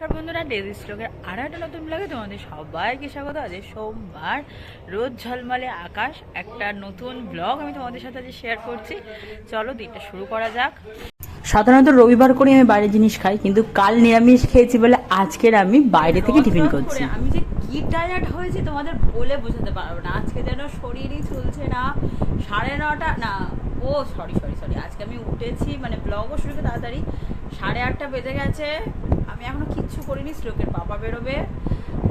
নমস্কার বন্ধুরা ডেজি স্ট্রোকের আর একটা নতুন ব্লগে তোমাদের সবাইকে স্বাগত। আজ সোমবার রোদ ঝলমলে আকাশ একটা নতুন ব্লগ আমি তোমাদের সাথে আজ শেয়ার করছি। চলো দিনটা শুরু করা যাক। সাধারণত রবিবার করে আমি বাইরের জিনিস খাই কিন্তু কাল নিরামিষ খেয়েছি বলে আজকের আমি বাইরে থেকে টিফিন করছি। আমি যে কি টায়ার্ড হয়েছি তোমাদের বলে বোঝাতে পারব না। আজকে যেন শরীরই চলছে না। সাড়ে নটা না ও সরি সরি সরি আজকে আমি উঠেছি মানে ব্লগও শুরু করে তাড়াতাড়ি। সাড়ে আটটা বেজে গেছে। আমি এখনও কিচ্ছু করিনি স্ট্রোকের বাবা বেরোবে।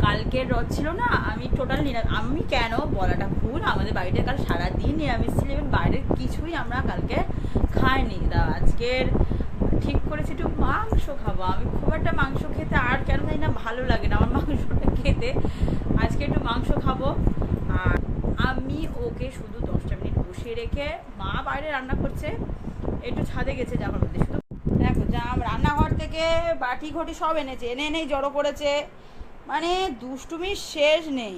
কালকের রথ ছিল না, আমি টোটাল নিরামিষ আমি কেন? বলাটা ভুল, আমাদের বাড়িতে কাল সারাদিন নিরামিষ ছিল এবং বাইরের কিছুই আমরা কালকে খাইনি। তা আজকের ঠিক করেছি, একটু মাংস খাব। আমি খুব একটা মাংস খেতে আর কেন জানি না, ভালো লাগে না আমার মাংসটা খেতে। আজকে একটু মাংস খাব। আর আমি ওকে শুধু দশটা মিনিট বসিয়ে রেখে মা বাইরে রান্না করছে, একটু ছাদে গেছে যাবার মধ্যে শুধু দেখো জাম রান্নাঘর থেকে বাটি ঘটি সব এনেছে, এনে এনেই জড়ো করেছে। মানে দুষ্টুমির শেষ নেই।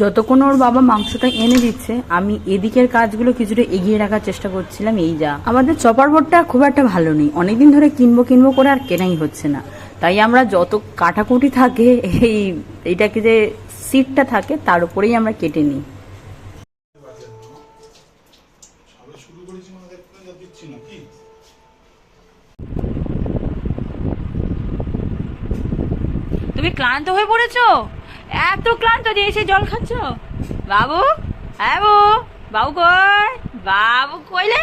যতক্ষণ ওর বাবা মাংসটা এনে দিচ্ছে, আমি এদিকের কাজগুলো কিছুটা এগিয়ে রাখার চেষ্টা করছিলাম, এই যা। আমাদের চপার বোর্ডটা খুব একটা ভালো নেই। অনেকদিন ধরে কিনবো কিনবো করে আর কেনাই হচ্ছে না। তাই আমরা যত কাটাকুটি থাকে, এই, এইটাকে যে সিটটা থাকে, তার উপরেই আমরা কেটে নিই সবে শুরু করেছি মানে দেখতে যা দিচ্ছি না কি তুমি ক্লান্ত হয়ে পড়েছো? এত ক্লান্ত যে এসে জল খাচ্ছ? বাবু? হ্যাঁ বাবু বাবু কই? বাবু কইলে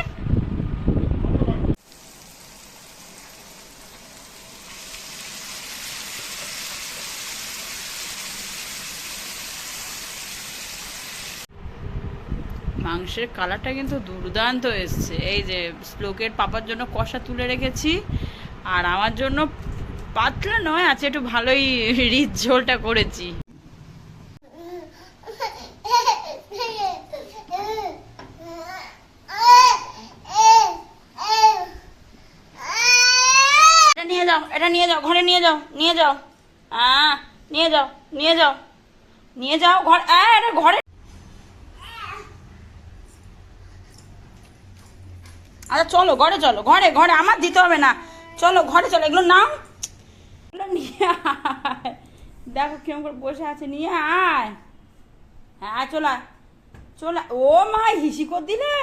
মাংসের কালারটা কিন্তু দুর্দান্ত এসছে। এই যে শ্লোকের পাপার জন্য কষা তুলে রেখেছি। আর আমার জন্য পাতলা নয়, আছে একটু ভালোই রিচ ঝোলটা করেছি। নিয়ে যাও, এটা নিয়ে যাও, ঘরে নিয়ে যাও নিয়ে যাও। নিয়ে যাও নিয়ে যাও। নিয়ে যাও, ঘর হ্যাঁ এটা ঘরে আচ্ছা চলো, ঘরে চলো, ঘরে ঘরে, আমার দিতে হবে না। চলো, ঘরে চলো, এগুলো নাও। দেখো কিরম করে বসে আছে, নিয়ে আয়। হ্যাঁ চলে। চলে। ও মা, হিসি কর দিলে?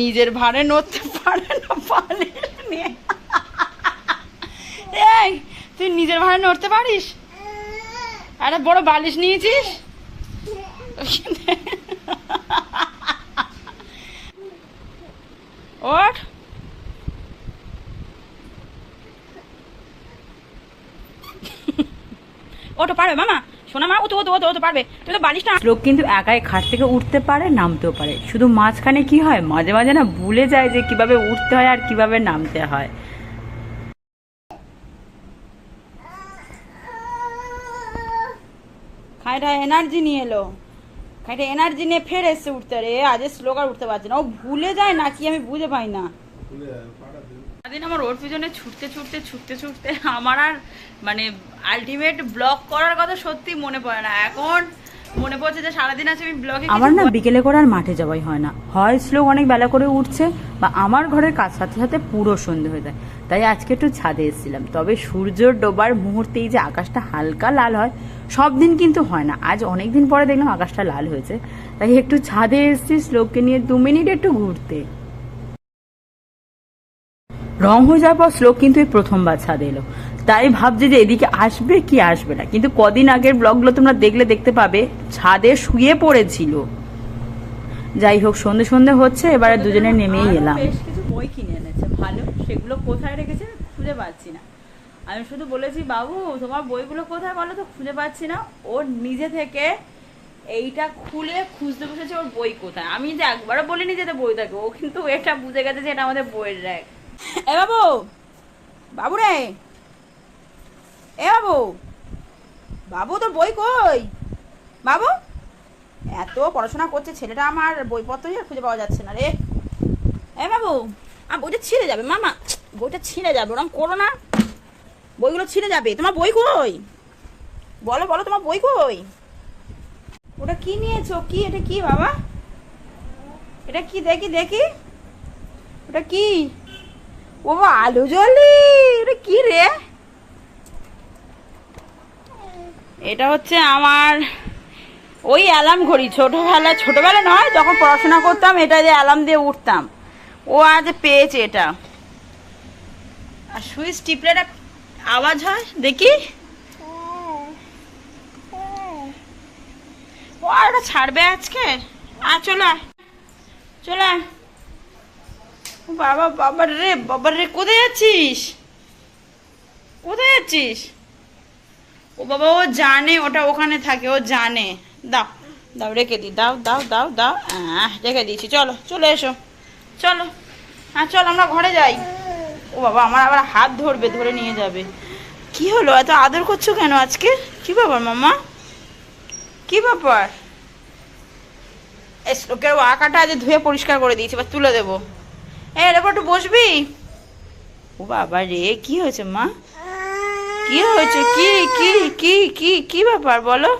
নিজের ভারে নড়তে পারে না পারে এই, তুই নিজের ভারে নড়তে পারিস? আরে, বড় বালিশ নিয়েছিস? ওঠ। ওটো পারবে মামা? শোনা মা ও তো ও তো ও তো পারবে। তুই তো বালিশটা লোক কিন্তু একাই খাট থেকে উঠতে পারে নামতেও পারে। শুধু মাঝখানে কি হয়? মাঝে মাঝে না ভুলে যায় যে কীভাবে উঠতে হয় আর কীভাবে নামতে হয়। খাইটা এনার্জি নিয়ে এলো। খাইটা এনার্জি নিয়ে ফের এসে উঠতে। রে আজ স্লোক আর উঠতে পারছে না। ও ভুলে যায় না কি আমি বুঝে পাই না। পাটা দিন সারাদিন আমার ওর পিছনে ছুটতে ছুটতে ছুটতে ছুটতে আমার আর মানে আলটিমেট ব্লগ করার কথা সত্যি মনে পড়ে না। এখন মনে পড়ছে যে সারাদিন আছে আমি ব্লগে আমার না বিকেলে করে আর মাঠে যাওয়াই হয় না। হয় শ্লোক অনেক বেলা করে উঠছে বা আমার ঘরের কাজ সাথে সাথে পুরো সন্ধে হয়ে যায়। তাই আজকে একটু ছাদে এসেছিলাম। তবে সূর্য ডোবার মুহূর্তেই যে আকাশটা হালকা লাল হয় সব দিন কিন্তু হয় না। আজ অনেক দিন পরে দেখলাম আকাশটা লাল হয়েছে। তাই একটু ছাদে এসেছি শ্লোককে নিয়ে দু মিনিট একটু ঘুরতে। রং হয়ে যাওয়ার পর শ্লোক কিন্তু এই প্রথমবার ছাদে এলো। তাই ভাবছে যে এদিকে আসবে কি আসবে না। কিন্তু কদিন আগের ব্লগগুলো তোমরা দেখলে দেখতে পাবে ছাদে শুয়ে পড়েছিল। যাই হোক সন্ধে সন্ধে হচ্ছে এবারে দুজনে নেমেই এলাম। বেশ কিছু বই কিনে এনেছে ভালো। সেগুলো কোথায় রেখেছে খুঁজে পাচ্ছি না। আমি শুধু বলেছি বাবু তোমার বইগুলো কোথায় বলো তো খুঁজে পাচ্ছি না। ও নিজে থেকে এইটা খুলে খুঁজতে বসেছে ওর বই কোথায়? আমি যে একবারও বলিনি যে এটা বই থাকে ও কিন্তু এটা বুঝে গেছে যে এটা আমাদের বইয়ের র্যাক। এ বাবু বাবু রে এ বাবু বাবু তোর বই কই? বাবু, এত পড়াশোনা করছে ছেলেটা আমার বইপত্রই আর খুঁজে পাওয়া যাচ্ছে না রে। এ বাবু আর বইটা ছিঁড়ে যাবে, মামা। বইটা ছিঁড়ে যাবে ওরকম করো না। বইগুলো ছিঁড়ে যাবে। তোমার বই কই? বলো বলো, তোমার বই কই? ওটা কি নিয়েছো? কি? এটা কি বাবা? এটা কি? দেখি দেখি। ওটা কি? ও আলু জলি! ওটা কি রে? এটা হচ্ছে আমার ওই অ্যালার্ম ঘড়ি। ছোটবেলা ছোটবেলা নয়, যখন পড়াশোনা করতাম, এটা দিয়ে অ্যালার্ম দিয়ে উঠতাম। ও আজ পেয়েছে এটা। আর সুইচ টিপলে একটা আওয়াজ হয়? দেখি। ও ওটা ছাড়বে আজকে? আর চলে চলে বাবা বাবা রে বাবা রে কোথায় যাচ্ছিস? কোথায় যাচ্ছিস? ও বাবা ও জানে ওটা ওখানে থাকে ও জানে। দাও দাও রেখে দি দাও দাও দাও দাও। আহ, রেখে দিয়েছি চলো চলে এসো। চলো হ্যাঁ চল আমরা ঘরে যাই। ও বাবা আমার আবার হাত ধরবে ধরে নিয়ে যাবে। কি হলো এত আদর করছ কেন আজকে? কি ব্যাপার মামা কি ব্যাপার? এই শ্লোকের ও আঁকাটা আজ ধুয়ে পরিষ্কার করে দিয়েছি এবার তুলে দেবো। এ এরপর একটু বসবি? ও বাবা রে, কি হয়েছে মা? কি হয়েছে? কি কি কি কি কি ব্যাপার বলো?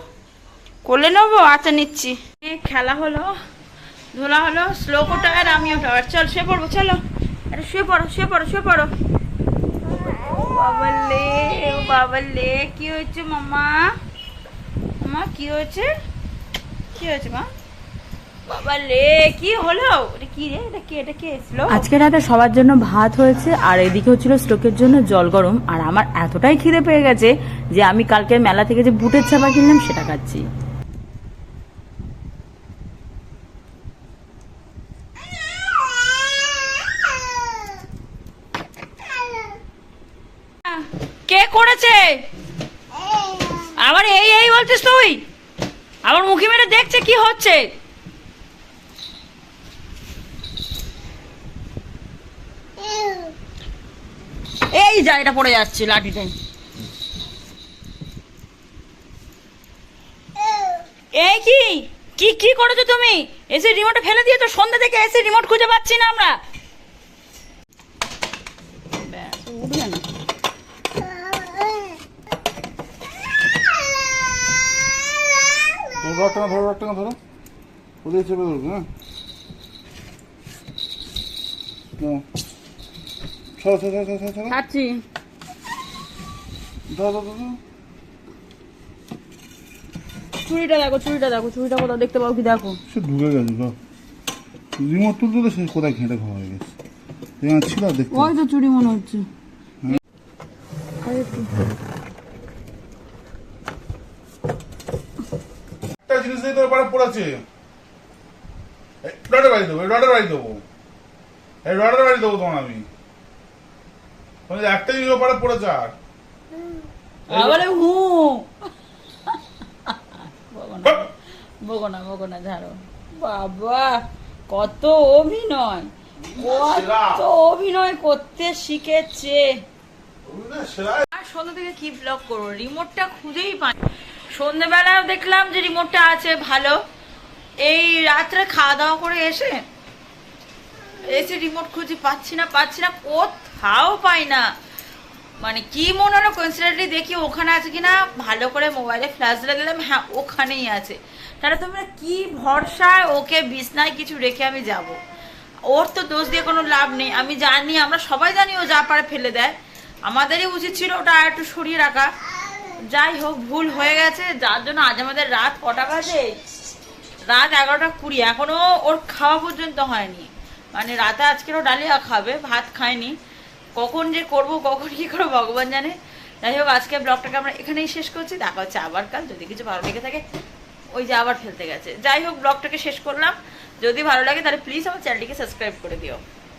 কোলে নেব আচ্ছা নিচ্ছি। খেলা হলো, ধোলা হলো শ্লোকটা আর আমিও টাওয়ার চল, শুয়ে পড়ব, চলো। আরে, শুয়ে পড়ো শুয়ে পড়ো শুয়ে পড়ো। বাবালে ও বাবালে কি হয়েছে মামা? মা, কি হয়েছে? কি হয়েছে মা? আজকে রাতে সবার জন্য ভাত হয়েছে আর এদিকে হচ্ছিল স্টোকের জন্য জল গরম আর আমার এতটাই খিদে পেয়ে গেছে যে আমি কালকে মেলা থেকে যে বুটের চাপা কিনলাম সেটা খাচ্ছি। কে করেছে? আবার এই এই বলছিস তুই? আবার মুখে মেরে দেখছে কি হচ্ছে? এই যা এটা পড়ে যাচ্ছে লাঠিটাই এই কি? কি কি করেছ তুমি? এসে রিমোটে ফেলে দিয়েছ? সন্ধ্যা থেকে এসে রিমোট খুঁজে পাচ্ছি না আমরা। রডটা ধরো রডটা ধরো। সরো সরো সরো সরো সরো খাচ্ছি। ধরো ধরো দেখো চুড়িটা দেখো চুড়িটা কোথাও দেখতে পাও কি দেখো। সে ঢুকে গেছে গো রিমোট তুলতে সে কোথায় ঘেঁটে খাওয়া হয়ে গেছে। এখানে ছিল দেখতে। ওই তো চুড়ি মনে হচ্ছে। একটা জিনিস রডের বাড়ি দেবো এই রডের বাড়ি দেবো। এই রডের বাড়ি দেবো তোমার আমি। একটা জিনিস ওর পাড়ে আর আবারে হু বাহ! বগো না ঝাড়ো। বাবা কত অভিনয়। কত অভিনয় করতে শিখেছে। আর সন্ধ্যা থেকে কি ব্লগ করব? রিমোটটা খুঁজেই পাই। সন্ধ্যেবেলাও দেখলাম যে রিমোটটা আছে ভালো। এই রাত্রে খাওয়া দাওয়া করে এসে এসে রিমোট খুঁজে পাচ্ছি না পাচ্ছি না। কোথাও পাই না। মানে কি মনে হলো কনসিডারলি দেখি ওখানে আছে কি না ভালো করে মোবাইলে ফ্ল্যাশ দিলাম হ্যাঁ ওখানেই আছে। তাহলে তোমরা কি ভরসায় ওকে বিছনায় কিছু রেখে আমি যাব? ওর তো দোষ দিয়ে কোনো লাভ নেই। আমি জানি, আমরা সবাই জানি ও যা পারে ফেলে দেয়। আমাদেরই উচিত ছিল ওটা আর একটু সরিয়ে রাখা। যাই হোক, ভুল হয়ে গেছে। যার জন্য আজ আমাদের রাত কটা বাজে? রাত এগারোটা কুড়ি। এখনও ওর খাওয়া পর্যন্ত হয়নি। মানে রাতে আজকেরও ডালিয়া খাবে, ভাত খায়নি। কখন যে করব, কখন কি করব, ভগবান জানে। যাই হোক, আজকে ব্লগটাকে আমরা এখানেই শেষ করছি। দেখা হচ্ছে আবার কাল, যদি কিছু ভালো লেগে থাকে, ওই যে আবার ফেলতে গেছে। যাই হোক, ব্লগটাকে শেষ করলাম। যদি ভালো লাগে, তাহলে প্লিজ আমার চ্যানেলটিকে সাবস্ক্রাইব করে দিও।